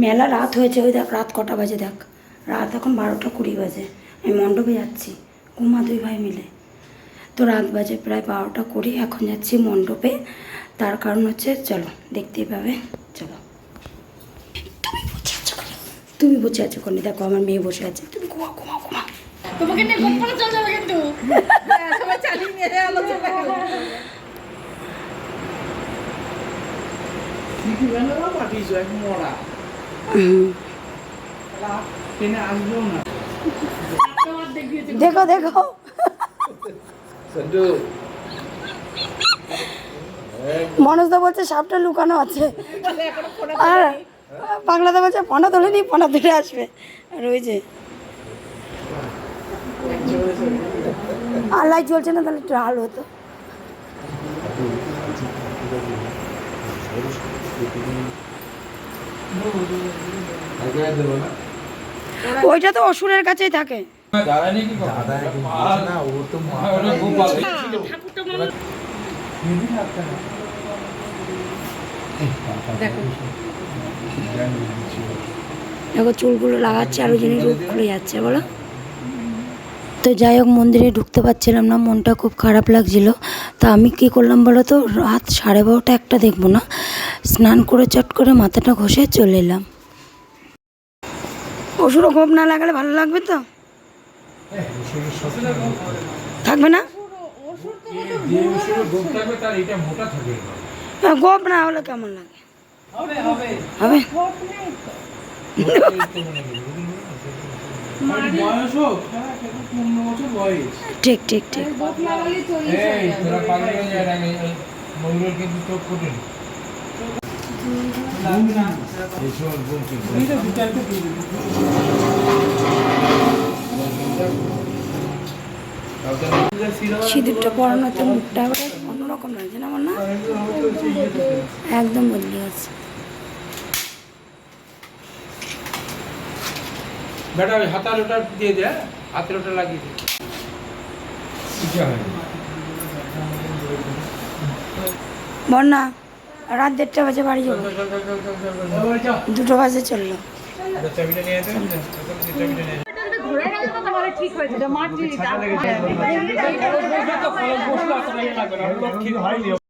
মেলা রাত হয়েছে ওই দেখ রাত কটা বাজে দেখ। রাত এখন বারোটা কুড়ি বাজে। আমি মণ্ডপে যাচ্ছি কুমা দুই ভাই মিলে। তো রাত বাজে প্রায় বারোটা কুড়ি এখন যাচ্ছি মণ্ডপে। তার কারণ হচ্ছে চলো দেখতেই পাবে চলো। তুমি বসে আছো কেন? তুমি বসে আছো কোনে? দেখো আমার মেয়ে বসে আছে। তুমি ঘুমা ঘুমা ঘুমা তোমাকে নিয়ে গোলপাড়া চলে যাবে কিন্তু। সবাই চালিয়ে নিয়ে আলোচনা মরা দেখো দেখো। মনোজদা বলছে সাপটা লুকানো আছে। আর বাংলাদা বলছে পনা তোলেনি পনা তুলে আসবে। আর ওই যে। আর লাইট জ্বলছে না তাহলে একটু আলো হতো। না ওইটা তো অসুরের কাছেই থাকে। দাদা নেই কি দাদা না ও তো খুব ভালো দেখো চুলগুলো লাগাচ্ছে আর ওই জিনিস খুলে যাচ্ছে বলো। তো যাই হোক মন্দিরে ঢুকতে পারছিলাম না মনটা খুব খারাপ লাগছিল। তা আমি কি করলাম বলো তো রাত সাড়ে বারোটা একটা দেখব না স্নান করে চট করে মাথাটা ঘষে চলে এলাম। ওষুধও গোপ না লাগালে ভালো লাগবে তো? থাকবে না? গোপ থাকবে তার এটা মোটা থাকে হ্যাঁ, না হলে কেমন লাগে? হবে হবে। ঠিক ঠিক ঠিক। এই তোরা পাগল হয়ে সিঁদুরটা পরানোতে মুখটা এবারে অন্যরকম লাগছে না আমার না? একদম বদলে গেছে। বেটা ওই হাতার ওটা দিয়ে দে হ্যাঁ? হাতের ওটা লাগিয়ে দে। বন্যা রাত দেড়টা বাজে বাড়ি যাব। চল, চল, চল, চল, চল, চল, চল। ওই যাও। দুটো বাজে চলল। ঠিক হয়েছে মাটি